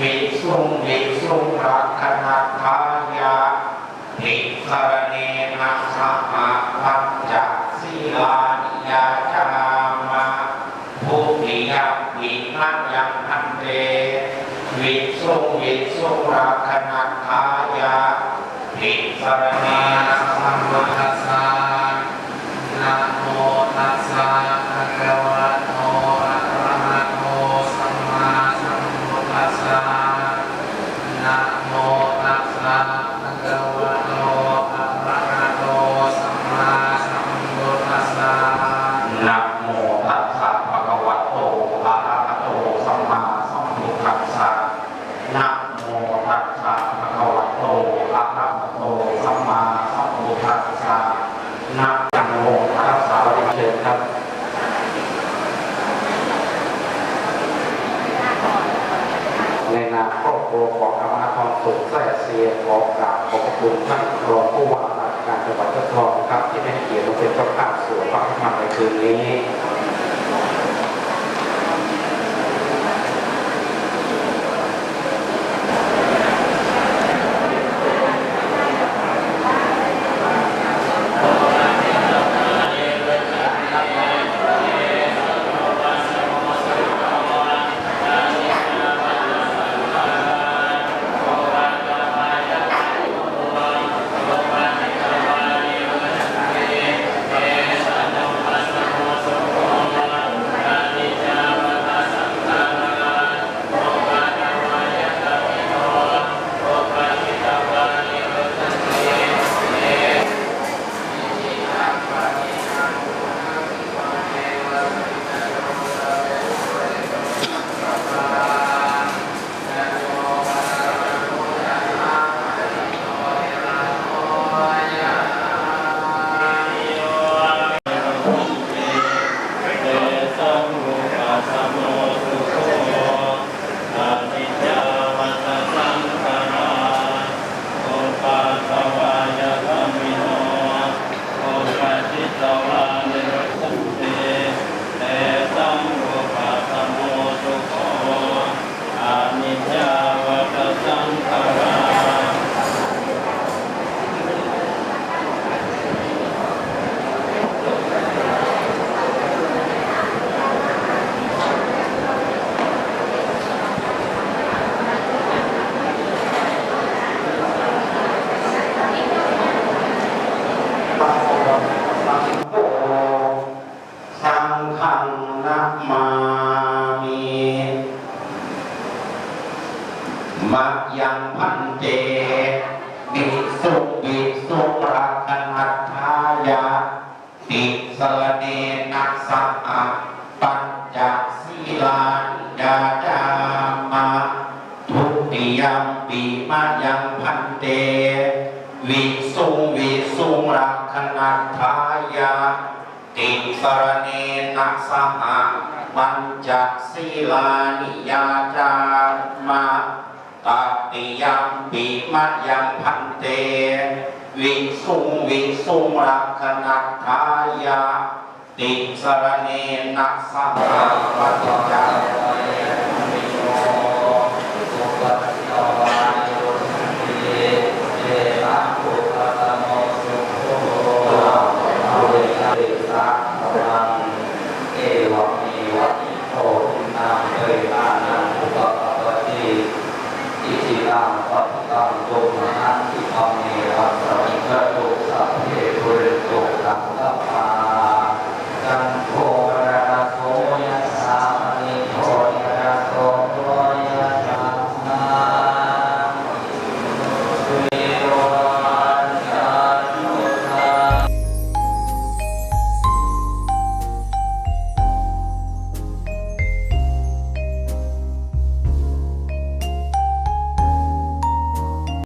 วิสุงวิสุงรักขณทายาภิกขรเนนะสหพัจจะศีลานิยาจามาภูติยัมปิมัญญังพันเตวิสุงวิสุงรักขณทายาภิกขรเนนะสัมมาทัสสะนะโมตัสสะภะคะวะโตอะระหะโตสัมมาสัมพุทธัสสะนะโมตัสสะภะคะวะโตอะระหะโตสัมมาสัมพุทธัสสะนะโมตัสสะภะคะวะโตอะระหะโตสัมมาสัมพุทธัสสะนะโมตัสสะภะคะวะโตอะระหะโตสัมมาสัมพุทธัสสะนะโมตัสสะวันนี้เชิญครับ ในนาม ครัวของอำนาจทองสุขแท้เสียขอกราบขอบคุณท่านรองผู้ว่าราชการจังหวัดยะโสธรครับ ที่ได้เกียรติมาเป็นเจ้าภาพสวดพระพิธรรมในคืนนี้ เตสังมุปัสสโมสุโขอานิจจาวัตสังขาราโอปัสสวายะธรรมิโนโอปัสสิตวานิโรสันเตเตสังมุปัสสโมสุโขอานิจจาวัตสังขารา โอ สังฆังนะมามิมัจยังพันเตบิสุบิสุรักนัทายาติสรเนนัสสะปัญจศีลานยาจามาทุติยัมปีมายังพันเต วิสุงวิสุงรักขณทายา ติสรเนนัสหะปัญจศีลานิยาจามาตติยัมปิมัจยังพันเต วิสุงวิสุงรักขณทายาติสรเนนัสหะปัญจ อิ